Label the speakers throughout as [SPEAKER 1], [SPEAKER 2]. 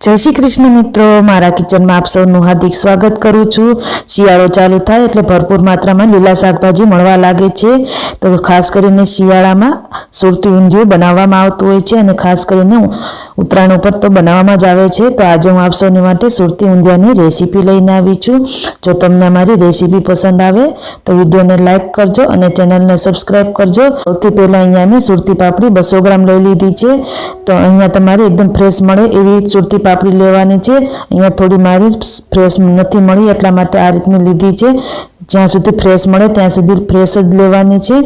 [SPEAKER 1] જય શ્રી કૃષ્ણ મિત્રો, મારા કિચનમાં આપ સૌનું હાર્દિક સ્વાગત કરું છું. શિયાળો ચાલુ થાય એટલે ભરપૂર માત્રામાં લીલા શાકભાજી મળવા લાગે છે. તો ખાસ કરીને શિયાળામાં સુરતી ઊંધિયું બનાવવામાં આવતું હોય છે અને ખાસ કરીને ઉત્તરાયણ ઉપર તો બનાવવામાં જ આવે છે. તો આજે હું આપ સૌની માટે સુરતી ઊંધિયાની રેસીપી લઈને આવી છું. જો તમને મારી રેસીપી પસંદ આવે, તો વિડીયોને લાઈક કરજો અને ચેનલને સબસ્ક્રાઈબ કરજો. સૌથી પહેલાં અહીંયા મેં સુરતી પાપડી બસો ગ્રામ લઈ લીધી છે. તો અહીંયા તમારે એકદમ ફ્રેશ મળે એવી સુરતી પાપડી લેવાની છે. અહીંયા થોડી મારી ફ્રેશ નથી મળી, એટલા માટે આ રીતની લીધી છે. જ્યાં સુધી ફ્રેશ મળે, ત્યાં સુધી ફ્રેશ જ લેવાની છે.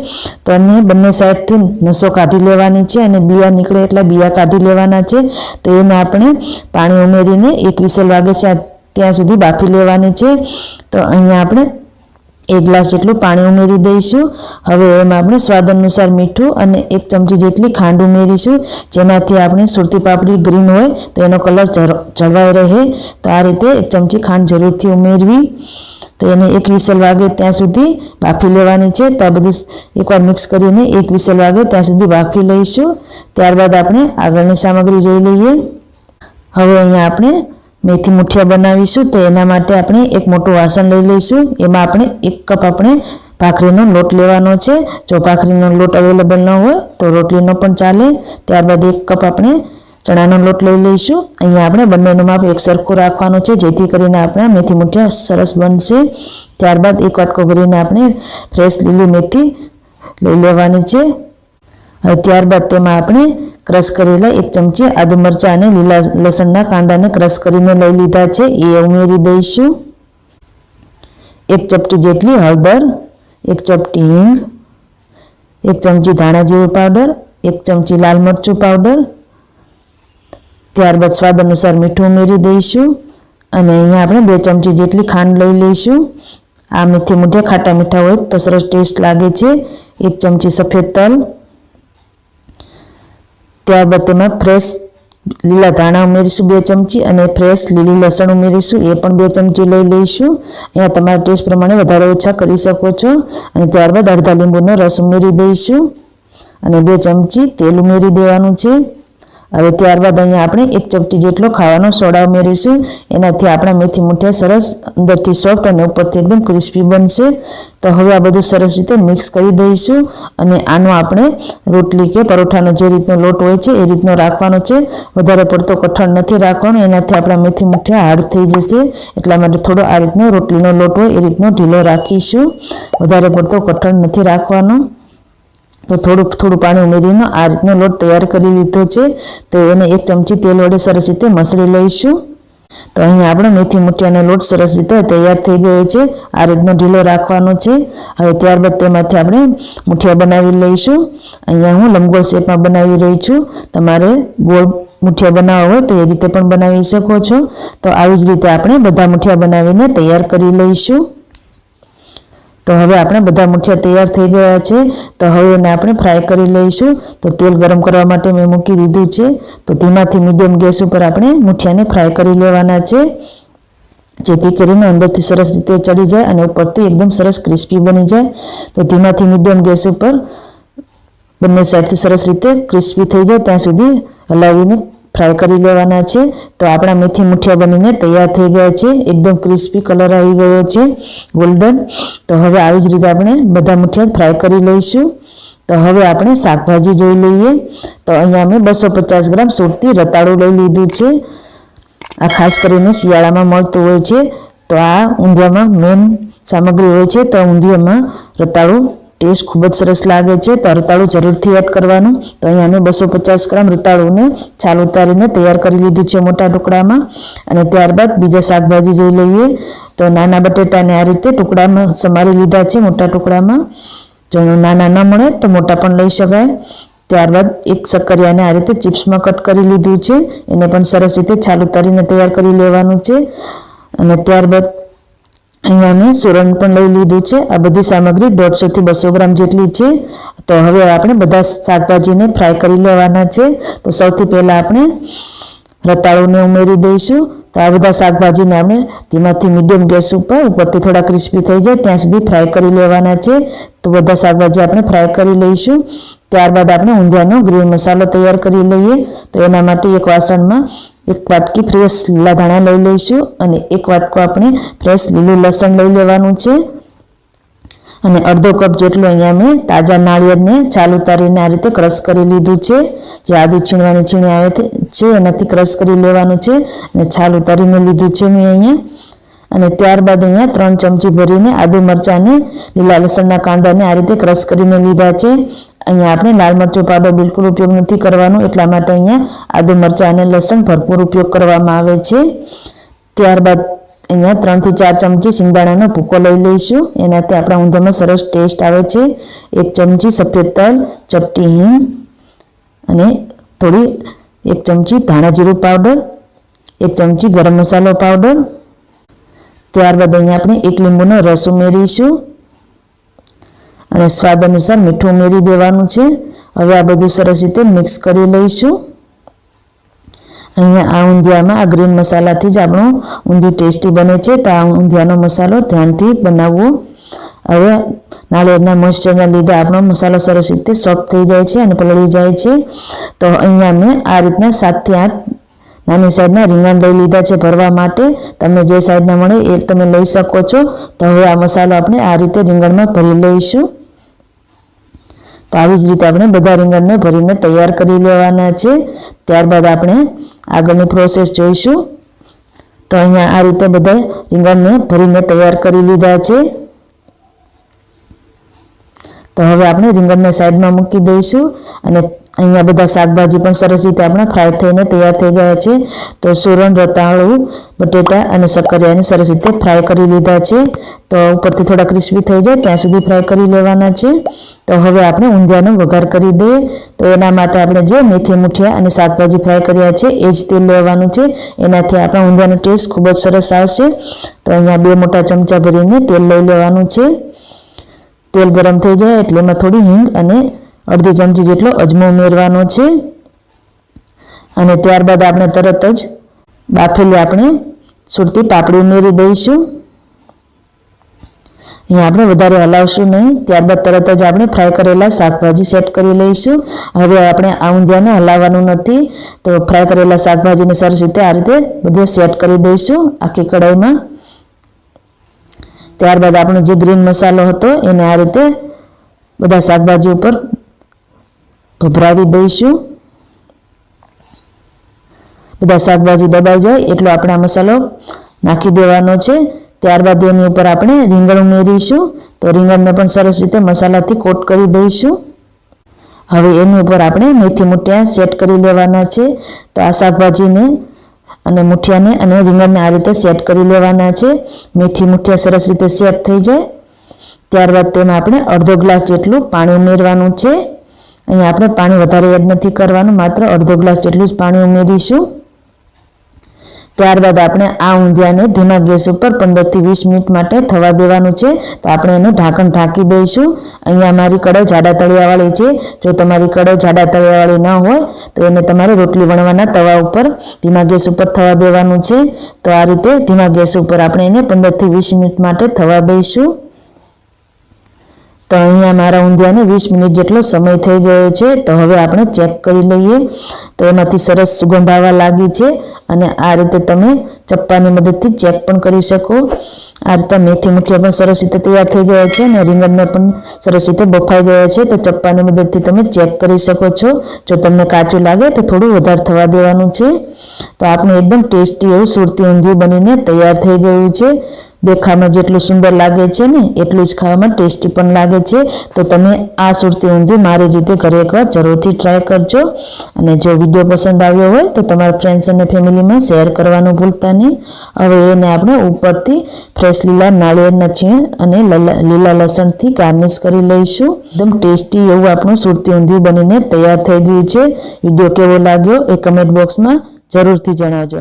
[SPEAKER 1] તો અને બંને સાઈડથી નસો કાઢી લેવાની છે અને બિયા નીકળે એટલા બિયા કાઢી લેવાના છે. તો એને આપણે પાણી ઉમેરીને એક વિસલ વાગે છે ત્યાં સુધી બાફી લેવાની છે. તો અહીંયા આપણે એક ગ્લાસ જેટલું પાણી ઉમેરી દઈશું. હવે એમાં આપણે સ્વાદ અનુસાર મીઠું અને એક ચમચી જેટલી ખાંડ ઉમેરીશું. જેનાથી આપણે સુરતી પાપડી ગ્રીન હોય તો એનો કલર જળવાઈ રહે. તો આ રીતે એક ચમચી ખાંડ જરૂરથી ઉમેરવી. તો એને એક વિસલ વાગે ત્યાં સુધી બાફી લેવાની છે. તો આ બધું એકવાર મિક્સ કરીને એક વિસલ વાગે ત્યાં સુધી બાફી લઈશું. ત્યારબાદ આપણે આગળની સામગ્રી જોઈ લઈએ. હવે અહીંયા આપણે મેથી મુઠિયા બનાવીશું તો એના માટે આપણે એક મોટું વાસણ લઈ લઈશું. એમાં આપણે એક કપ આપણે ભાખરીનો લોટ લેવાનો છે. જો ભાખરીનો લોટ અવેલેબલ ન હોય તો રોટલીનો પણ ચાલે. ત્યારબાદ એક કપ આપણે ચણાનો લોટ લઈ લઈશું. અહીંયા આપણે બંનેનું માપ એક સરખું રાખવાનું છે, જેથી કરીને આપણે મેથી મુઠિયા સરસ બનશે. ત્યારબાદ એક વાટકો ભરીને આપણે ફ્રેશ લીલી મેથી લઈ લેવાની છે. હવે ત્યારબાદ તેમાં આપણે ક્રશ કરેલા એક ચમચી આદુ મરચાં અને લીલા લસણના કાંદાને ક્રશ કરીને લઈ લીધા છે. એ ઉમેરી દઈશું. એક ચપટી જેટલી હળદર, એક ચપટી હિંગ, એક ચમચી ધાણા જીરું પાવડર, એક ચમચી લાલ મરચું પાવડર. ત્યારબાદ સ્વાદ અનુસાર મીઠું ઉમેરી દઈશું અને અહીંયા આપણે બે ચમચી જેટલી ખાંડ લઈ લઈશું. આ મેથી મુઠિયા ખાટા મીઠા હોય તો સરસ ટેસ્ટ લાગે છે. એક ચમચી સફેદ તલ ત્યારબાદ તેમાં ફ્રેશ લીલા ધાણા ઉમેરીશું બે ચમચી અને ફ્રેશ લીલું લસણ ઉમેરીશું, એ પણ બે ચમચી લઈ લઈશું. અહીંયા તમારા ટેસ્ટ પ્રમાણે વધારે ઓછા કરી શકો છો. અને ત્યારબાદ અડધા લીંબુનો રસ ઉમેરી દઈશું. અને બે ચમચી તેલ ઉમેરી દેવાનું છે. હવે ત્યારબાદ અહીંયા આપણે એક ચપટી જેટલો ખાવાનો સોડા ઉમેરીશું. એનાથી આપણા મેથી મુઠિયા સરસ અંદરથી સોફ્ટ અને ઉપરથી એકદમ ક્રિસ્પી બનશે. તો હવે આ બધું સરસ રીતે મિક્સ કરી દઈશું. અને આનો આપણે રોટલી કે પરોઠાનો જે રીતનો લોટ હોય છે, એ રીતનો રાખવાનો છે. વધારે પડતો કઠણ નથી રાખવાનો. એનાથી આપણા મેથી મુઠિયા હાર્ડ થઈ જશે. એટલા માટે થોડો આ રીતનો રોટલીનો લોટ હોય, એ રીતનો ઢીલો રાખીશું. વધારે પડતો કઠણ નથી રાખવાનો. તો થોડું થોડું પાણી ઉમેરીને આ રીતનો લોટ તૈયાર કરી લીધો છે. તો એને એક ચમચી તેલ વડે સરસ રીતે મસળી લઈશું. તો અહીંયા આપણે મેથી મુઠિયાનો લોટ સરસ રીતે તૈયાર થઈ ગયો છે. આ રીતનો ઢીલો રાખવાનો છે. હવે ત્યારબાદ તેમાંથી આપણે મુઠિયા બનાવી લઈશું. અહીંયા હું લંબગોળ શેપમાં બનાવી રહી છું. તમારે ગોળ મુઠિયા બનાવવા હોય તો એ રીતે પણ બનાવી શકો છો. તો આવી જ રીતે આપણે બધા મુઠિયા બનાવીને તૈયાર કરી લઈશું. તો હવે આપણે બધા મુઠિયા તૈયાર થઈ ગયા છે. તો હવે એને આપણે ફ્રાય કરી લઈશું. તો તેલ ગરમ કરવા માટે મેં મૂકી દીધું છે. તો ધીમાથી મીડિયમ ગેસ ઉપર આપણે મુઠિયાને ફ્રાય કરી લેવાના છે. જેથી કરીને અંદરથી સરસ રીતે ચડી જાય અને ઉપરથી એકદમ સરસ ક્રિસ્પી બની જાય. તો ધીમાથી મીડિયમ ગેસ ઉપર બંને સાઈડથી સરસ રીતે ક્રિસ્પી થઈ જાય. ત્યાં સુધી હલાવીને ફ્રાય કરી લેવાના છે. તો આપણા મેથી મુઠિયા બનીને તૈયાર થઈ ગયા છે. એકદમ ક્રિસ્પી કલર આવી ગયો છે ગોલ્ડન. તો હવે આવી જ રીતે આપણે બધા મુઠિયા ફ્રાય કરી લઈશું. તો હવે આપણે શાકભાજી જોઈ લઈએ. તો અહીંયા મેં બસો પચાસ ગ્રામ સુરતી રતાળું લઈ લીધું છે. આ ખાસ કરીને શિયાળામાં મળતું હોય છે. તો આ ઊંધિયામાં મેન સામગ્રી હોય છે. તો ઊંધિયામાં રતાળું ટેસ્ટ ખૂબ જ સરસ લાગે છે. તો રતાળું જરૂરથી એડ કરવાનું. તો અહીંયા મેં બસો પચાસ ગ્રામ રતાળુંને છાલ ઉતારીને તૈયાર કરી લીધું છે મોટા ટુકડામાં. અને ત્યારબાદ બીજા શાકભાજી જોઈ લઈએ. તો નાના બટેટાને આ રીતે ટુકડામાં સમારી લીધા છે મોટા ટુકડામાં. જો નાના ન મળે તો મોટા પણ લઈ શકાય. ત્યારબાદ એક સક્કરિયાને આ રીતે ચિપ્સમાં કટ કરી લીધું છે. એને પણ સરસ રીતે છાલ ઉતારીને તૈયાર કરી લેવાનું છે. અને ત્યારબાદ અહીંયા મેં પણ લઈ લીધું છે. આ બધી સામગ્રી દોઢસોથી બસો ગ્રામ જેટલી છે. તો હવે આપણે બધા શાકભાજીને ફ્રાય કરી લેવાના છે. તો સૌથી પહેલાં આપણે રતાળુને ઉમેરી દઈશું. તો આ બધા શાકભાજીને આપણે ધીમાથી મીડિયમ ગેસ ઉપર ઉપરથી થોડા ક્રિસ્પી થઈ જાય ત્યાં સુધી ફ્રાય કરી લેવાના છે. તો બધા શાકભાજી આપણે ફ્રાય કરી લઈશું. ત્યારબાદ આપણે ઊંધિયાનો ગ્રીન મસાલો તૈયાર કરી લઈએ. તો એના માટે એક વાસણમાં એક વાટકી ફ્રેશ લીલા ધાણા લઈ લઈશું અને એક વાટકો આપણે ફ્રેશ લીલું લસણ લઈ લેવાનું છે. અને અડધો કપ જેટલું અહીંયા મેં તાજા નાળિયેરને છાલ ઉતારીને આ રીતે ક્રશ કરી લીધું છે. જે આદુ છીણવાની છીણી આવે છે એનાથી ક્રશ કરી લેવાનું છે અને છાલ ઉતારીને લીધું છે મેં અહીંયા. અને ત્યારબાદ અહીંયા ત્રણ ચમચી ભરીને આદુ મરચાંને લીલા લસણના કાંદાને આ રીતે ક્રશ કરીને લીધા છે. અહીંયા આપણે લાલ મરચું પાવડર બિલકુલ ઉપયોગ નથી કરવાનો. એટલા માટે અહીંયા આદુ મરચાં અને લસણ ભરપૂર ઉપયોગ કરવામાં આવે છે. ત્યારબાદ અહીંયા ત્રણથી ચાર ચમચી સિંગદાણાનો ભૂકો લઈ લઈશું. એનાથી આપણા ઊંધામાં સરસ ટેસ્ટ આવે છે. એક ચમચી સફેદ તલ, ચપટી હિંગ અને થોડી એક ચમચી ધાણા જીરું પાવડર, એક ચમચી ગરમ મસાલો પાવડર. ત્યારબાદ અહીંયા આપણે એક લીંબુનો રસ ઉમેરીશું. અને સ્વાદ અનુસાર મીઠું ઉમેરી દેવાનું છે. હવે આ બધું સરસ રીતે મિક્સ કરી લઈશું. અહીંયા આ ઊંધિયામાં આ ગ્રીન મસાલાથી જ આપણું ઊંધિયું ટેસ્ટી બને છે. તો આ ઊંધિયાનો મસાલો ધ્યાનથી બનાવવો. હવે નાળિયેરના મોઇશ્ચરના લીધે આપણો મસાલો સરસ રીતે સોફ્ટ થઈ જાય છે અને પલળી જાય છે. તો અહીંયા મેં આ રીતના સાતથી આઠ નાની સાઈડના રીંગણ લઈ લીધા છે ભરવા માટે. તમને જે સાઈડના મળે એ તમે લઈ શકો છો. તો હવે આ મસાલો આપણે આ રીતે રીંગણમાં ભરી લઈશું. તો આવી જ રીતે આપણે બધા રીંગણને ભરીને તૈયાર કરી લેવાના છે. ત્યારબાદ આપણે આગળની પ્રોસેસ જોઈશું. તો અહીંયા આ રીતે બધા રીંગણને ભરીને તૈયાર કરી લીધા છે. તો હવે આપણે રીંગણને સાઈડમાં મૂકી દઈશું અને અહીંયા બધા શાકભાજી પણ સરસ રીતે આપણા ફ્રાય થઈને તૈયાર થઈ ગયા છે. તો સુરણ, રતાળું, બટેટા અને સક્કરિયાને સરસ રીતે ફ્રાય કરી લીધા છે. તો ઉપરથી થોડા ક્રિસ્પી થઈ જાય ત્યાં સુધી ફ્રાય કરી લેવાના છે. તો હવે આપણે ઊંધિયાનો વઘાર કરી દઈએ. તો એના માટે આપણે જે મેથી, મુઠિયા અને શાકભાજી ફ્રાય કર્યા છે, એ જ તેલ લેવાનું છે. એનાથી આપણા ઊંધિયાનો ટેસ્ટ ખૂબ જ સરસ આવશે. તો અહીંયા બે મોટા ચમચા ભરીને તેલ લઈ લેવાનું છે. તેલ ગરમ થઈ જાય એટલે એમાં થોડી હિંગ અને અડધી ચમચી જેટલો અજમો ઉમેરવાનો છે. અને ત્યારબાદ આપણે તરત જ બાફેલી આપણે સુરતી પાપડી ઉમેરી દઈશું. અહીંયા આપણે વધારે હલાવશું નહીં. ત્યારબાદ તરત જ આપણે ફ્રાય કરેલા શાકભાજી સેટ કરી લઈશું. હવે આપણે આ ઊંધિયાને હલાવવાનું નથી. તો ફ્રાય કરેલા શાકભાજીને સરસ રીતે આ રીતે બધે સેટ કરી દઈશું આખી કઢાઈમાં. ત્યારબાદ આપણો જે ગ્રીન મસાલો હતો એને આ રીતે બધા શાકભાજી ઉપર ભભરાવી દઈશું. બધા શાકભાજી દબાઈ જાય એટલો આપણે મસાલો નાખી દેવાનો છે. ત્યારબાદ એની ઉપર આપણે રીંગણ ઉમેરીશું. તો રીંગણને પણ સરસ રીતે મસાલાથી કોટ કરી દઈશું. હવે એની ઉપર આપણે મેથી મુઠિયા સેટ કરી લેવાના છે. તો આ શાકભાજીને અને મુઠિયાને અને રીંગણને આ રીતે સેટ કરી લેવાના છે. મેથી મુઠિયા સરસ રીતે સેટ થઈ જાય. ત્યારબાદ તેમાં આપણે અડધો ગ્લાસ જેટલું પાણી ઉમેરવાનું છે. અહીંયા આપણે પાણી વધારે એડ નથી કરવાનું, માત્ર અડધો ગ્લાસ જેટલું જ પાણી ઉમેરીશું. ત્યારબાદ આપણે આ ઊંધિયાને ધીમા ગેસ ઉપર પંદરથી વીસ મિનિટ માટે થવા દેવાનું છે. તો આપણે એને ઢાંકણ ઢાંકી દઈશું. અહીંયા મારી કઢાઈ જાડા તળિયાવાળી છે. જો તમારી કઢાઈ જાડા તળિયાવાળી ન હોય, તો એને તમારે રોટલી વણવાના તવા ઉપર ધીમા ગેસ ઉપર થવા દેવાનું છે. તો આ રીતે ધીમા ગેસ ઉપર આપણે એને પંદરથી વીસ મિનિટ માટે થવા દઈશું. તો અહીંયા મારા ઊંધિયાને વીસ મિનિટ જેટલો સમય થઈ ગયો છે, તો હવે આપણે ચેક કરી લઈએ. તો એમાંથી સરસ સુગંધ આવવા લાગી છે અને આ રીતે તમે ચપ્પાની મદદથી ચેક પણ કરી શકો. આ રીતે મેથી મુઠિયા પણ સરસ રીતે તૈયાર થઈ ગયા છે અને રીંગણને પણ સરસ રીતે બફાઈ ગયા છે, તો ચપ્પાની મદદથી તમે ચેક કરી શકો છો. જો તમને કાચું લાગે તો થોડું વધારે થવા દેવાનું છે. તો આપણું એકદમ ટેસ્ટી એવું સુરતી ઊંધિયું બનીને તૈયાર થઈ ગયું છે. દેખામાં જેટલું સુંદર લાગે છે ને, એટલું જ ખાવામાં ટેસ્ટી પણ લાગે છે. તો તમે આ સુરતી ઊંધિયું મારી રીતે ઘરે એકવાર જરૂરથી ટ્રાય કરજો. અને જો વીડિયો પસંદ આવ્યો હોય, તો તમારા ફ્રેન્ડ્સ અને ફેમિલીમાં શેર કરવાનું ભૂલતા નહીં. હવે એને આપણે ઉપરથી ફ્રેશ લીલા નાળિયેરના છીણ અને લલા- લસણથી ગાર્નિશ કરી લઈશું. એકદમ ટેસ્ટી એવું આપણું સુરતી ઊંધિયું બનીને તૈયાર થઈ ગયું છે. વીડિયો કેવો લાગ્યો એ કમેન્ટ બોક્સમાં જરૂરથી જણાવજો